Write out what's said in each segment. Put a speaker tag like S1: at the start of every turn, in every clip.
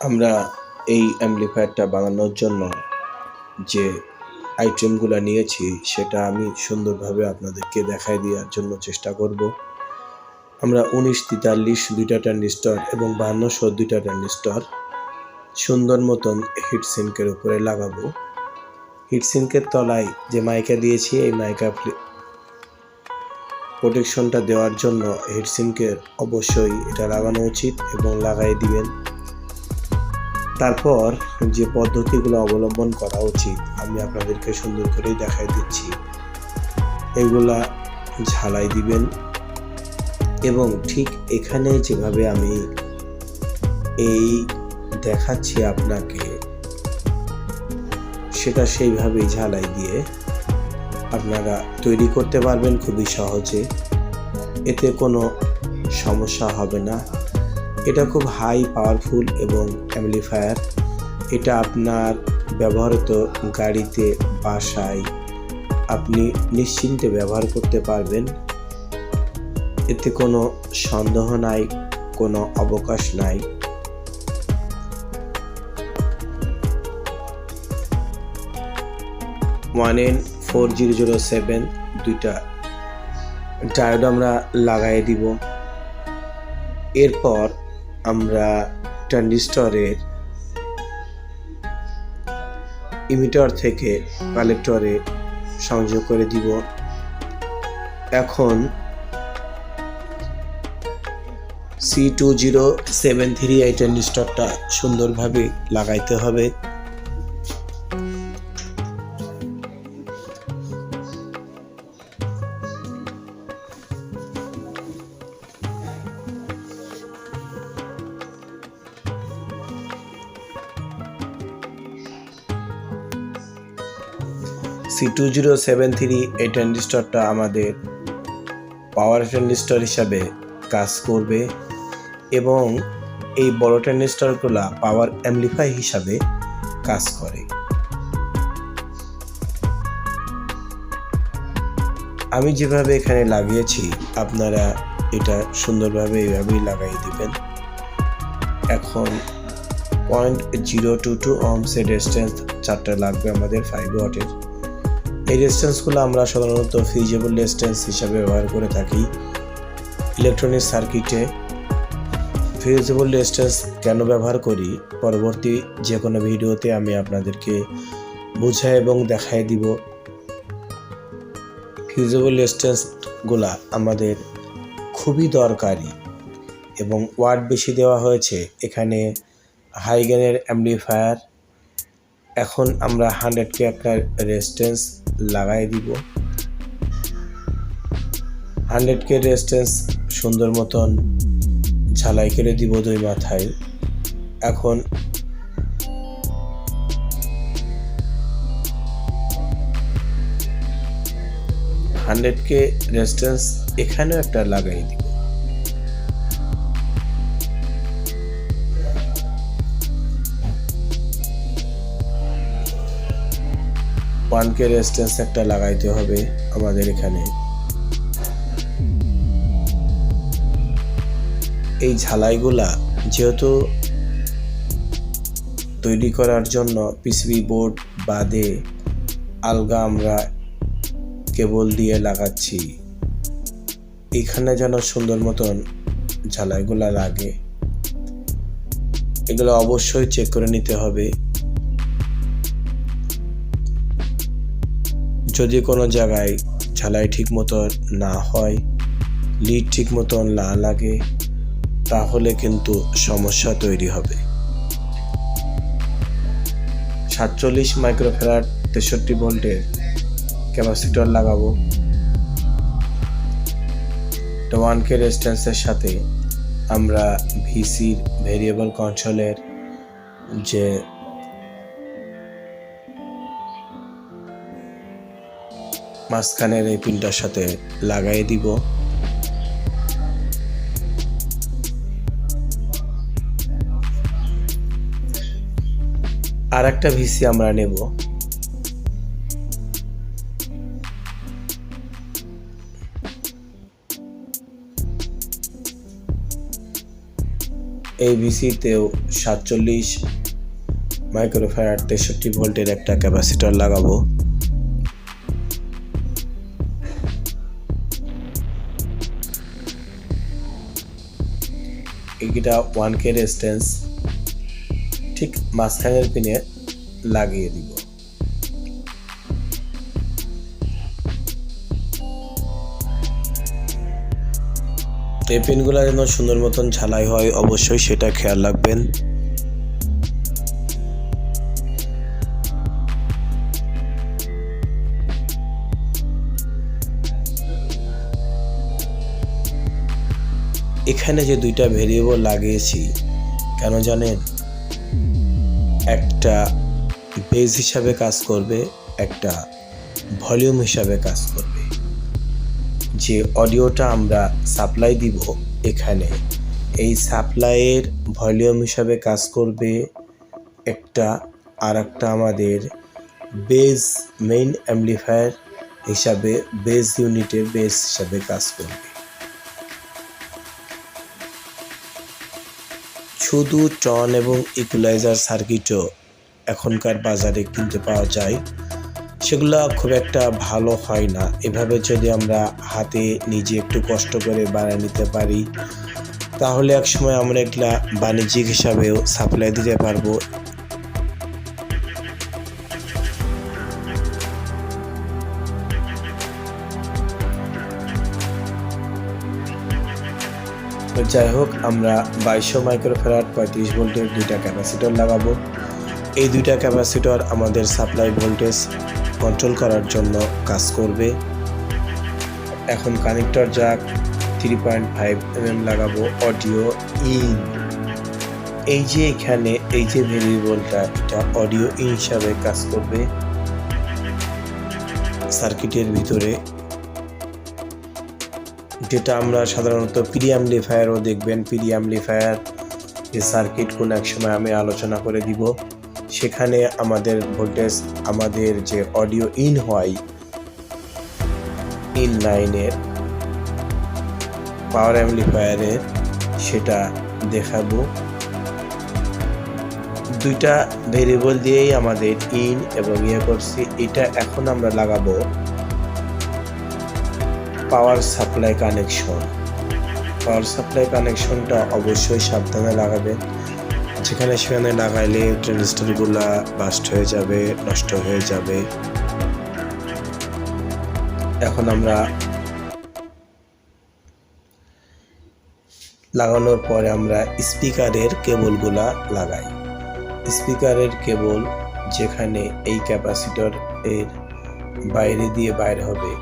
S1: আমরা এই অ্যাম্পলিফায়ারটা বানানোর জন্য যে আইটেমগুলো নিয়েছি, সেটা আমি সুন্দরভাবে আপনাদেরকে দেখাই দেওয়ার জন্য চেষ্টা করব। আমরা উনিশ তেতাল্লিশ দুইটা ট্রানজিস্টর এবং বাহান্নশো দুইটা ট্রানজিস্টর সুন্দর মতন হিটসিঙ্কের উপরে লাগাবো। হিটসিঙ্কের তলায় যে মাইকা দিয়েছি, এই মাইকা প্রোটেকশনটা দেওয়ার জন্য হিটসিঙ্কের অবশ্যই এটা লাগানো উচিত এবং লাগাই দিবেন। তারপর যে পদ্ধতিগুলো অবলম্বন করা উচিত, আমি আপনাদেরকে সুন্দর করেই দেখাই দিচ্ছি। এগুলা ঝালাই দিবেন এবং ঠিক এখানে যেভাবে আমি এই দেখাচ্ছি আপনাকে, সেটা সেইভাবেই ঝালাই দিয়ে আপনারা তৈরি করতে পারবেন খুবই সহজে। এতে কোনো সমস্যা হবে না। এটা খুব হাই পাওয়ারফুল এবং অ্যাম্পলিফায়ার এটা আপনার ব্যবহৃত গাড়িতে, বাসায় আপনি নিশ্চিন্তে ব্যবহার করতে পারবেন। এতে কোনো সন্দেহ নাই, কোনো অবকাশ নাই। One N four zero zero seven দুইটা ডায়োড আমরা লাগাই দিব। এরপর আমরা ট্রানজিস্টরের ইমিটার থেকে কালেক্টরে সংযোগ করে দিব। এখন C two zero seven three এই ট্রানজিস্টরটা সুন্দরভাবে লাগাইতে হবে। C two zero seven three এই ট্রানজিস্টরটা আমাদের পাওয়ার ট্রানজিস্টর হিসাবে কাজ করবে এবং এই বড় ট্রানজিস্টরগুলো পাওয়ার অ্যাম্পলিফাই হিসাবে কাজ করে। আমি যেভাবে এখানে লাগিয়েছি, আপনারা এটা সুন্দরভাবে এইভাবেই লাগাই দিবেন। এখন পয়েন্ট জিরো টু টু অমসের ডিস্টেন্স চারটা লাগবে আমাদের ফাইভ ওয়াটের এই রেজিস্ট্যান্সগুলো আমরা সাধারণত ফিজিবল রেজিস্ট্যান্স হিসাবে ব্যবহার করে থাকি। ইলেকট্রনিক সার্কিটে ফিজিবল রেজিস্ট্যান্স কেন ব্যবহার করি? পরবর্তী যে কোনো ভিডিওতে আমি আপনাদেরকে বুঝাই এবং দেখাই দিব। ফিজিবল রেজিস্ট্যান্সগুলা আমাদের খুবই দরকারি এবং ওয়াট বেশি দেওয়া হয়েছে। এখানে হাইগেনের অ্যাম্পলিফায়ার এখন আমরা হান্ড্রেড কে আপনার রেজিস্ট্যান্স লাগাই দিব। হান্ড্রেড কে রেস্টেন্স সুন্দর মতন ঝালাই করে দিব দুই মাথায়। এখন হান্ড্রেড কে রেস্টেন্স এখানেও একটা লাগাই দিব। ওয়ান কে রেজিস্ট্যান্স একটা লাগাইতে হবে আমাদের এখানে। এই ঝালাইগুলা যেহেতু তৈরি করার জন্য পিসিবি বোর্ড বাদে আলগা আমরা কেবল দিয়ে লাগাচ্ছি, এখানে যেন সুন্দর মতন ঝালাইগুলা লাগে। এগুলো অবশ্যই চেক করে নিতে হবে। যদি কোনো জায়গায় ঝালাই ঠিক মতো না হয়, লিড ঠিক মতন না লাগে, তাহলে কিন্তু সমস্যা তৈরি হবে। সাতচল্লিশ মাইক্রোফেরার তেষট্টি ভোল্টের ক্যাপাসিটর লাগাবো। ওয়ান কে রেজিস্ট্যান্সের সাথে আমরা ভিসির ভেরিয়েবল কন্ট্রোলের যে মাঝখানের এই পিনটার সাথে লাগাই দিব। আর একটা ভিসি আমরা নেব। এই বিসিতেও সাতচল্লিশ মাইক্রোফ্যারাড তেষট্টি ভোল্টের একটা ক্যাপাসিটর লাগাবো। এইটা ওয়ান কে রেস্টেন্স ঠিক মাঝখানের পিনে লাগিয়ে দিব। এই পিনগুলো যেন সুন্দর মতন ঝালাই হয়, অবশ্যই সেটা খেয়াল রাখবেন। এখানে যে দুইটা ভেরিয়েবল লাগিয়েছি, কেন জানেন? একটা বেজ হিসাবে কাজ করবে, একটা ভলিউম হিসাবে কাজ করবে। যে অডিওটা আমরা সাপ্লাই দিব এখানে, এই সাপ্লাইয়ের ভলিউম হিসাবে কাজ করবে একটা আর একটা আমাদের বেজ মেইন অ্যাম্পলিফায়ার হিসাবে বেজ ইউনিটের বেস হিসাবে কাজ করবে। শুধু টন এবং ইকুলাইজার সার্কিটও এখনকার বাজারে কিনতে পাওয়া যায়। সেগুলো খুব একটা ভালো হয় না। এভাবে যদি আমরা হাতে নিজে একটু কষ্ট করে বানিয়ে নিতে পারি, তাহলে একসময় আমরা এগুলা বাণিজ্যিক হিসাবেও সাপ্লাই দিতে পারব। যাই হোক, আমরা বাইশশো মাইক্রোফেরাট পঁয়ত্রিশ ভোল্টের দুইটা ক্যাপাসিটর লাগাবো। এই দুইটা ক্যাপাসিটর আমাদের সাপ্লাই ভোল্টেজ কন্ট্রোল করার জন্য কাজ করবে। এখন কানেক্টর যাক থ্রি পয়েন্ট ফাইভ এম লাগাবো অডিও ইন এই যে এখানে, এই যে ভেরিয়েবলটা, এটা অডিও ইন হিসাবে কাজ করবে। সার্কিটের ভিতরে যেটা আমরা সাধারণত পিডি অ্যাম্পলিফায়ারও দেখবেন। পিডি অ্যাম্পলিফায়ার এই সার্কিট কোন এক সময় আমি আলোচনা করে দিব। সেখানে আমাদের ভোল্টেজ আমাদের যে অডিও ইন হয় ইন লাইনের পাওয়ার অ্যাম্পলিফায়ারের সেটা দেখাবো। দুইটা ভেরিয়েবল দিয়েই আমাদের ইন এবং ইয়ে করছি। এটা এখন আমরা লাগাবো power supply connection. Power supply কানেকশনটা অবশ্যই সাবধানে লাগাবেন যেখানে সেখানে লাগাইলে ট্রানজিস্টরগুলো বাস্ট হয়ে যাবে, নষ্ট হয়ে যাবে। এখন আমরা লাগানোর পরে আমরা স্পিকারের কেবলগুলা লাগাই। স্পিকারের কেবল যেখানে এই ক্যাপাসিটর এর বাইরে দিয়ে বাইরে হবে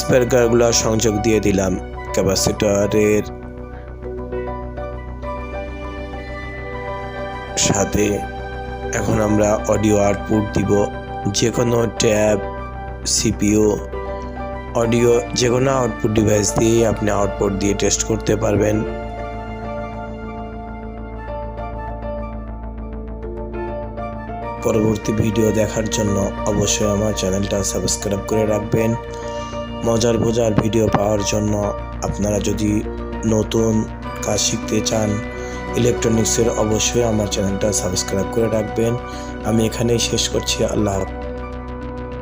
S1: স্পিকারগুলো সংযোগ দিয়ে দিলাম ক্যাপাসিটরের সাথে। এখন আমরা অডিও আউটপুট দিব। যে কোনো ট্যাব সিপিও অডিও যে কোনো আউটপুট ডিভাইস দিয়ে আপনি আউটপুট দিয়ে টেস্ট করতে পারবেন। পরবর্তী ভিডিও দেখার জন্য অবশ্যই আমার চ্যানেলটা সাবস্ক্রাইব করে রাখবেন। মজার বোঝার ভিডিও পাওয়ার জন্য আপনারা যদি নতুন কাজ শিখতে চান ইলেকট্রনিক্সের অবশ্যই আমার চ্যানেলটা সাবস্ক্রাইব করে রাখবেন আমি এখানেই শেষ করছি আল্লাহ।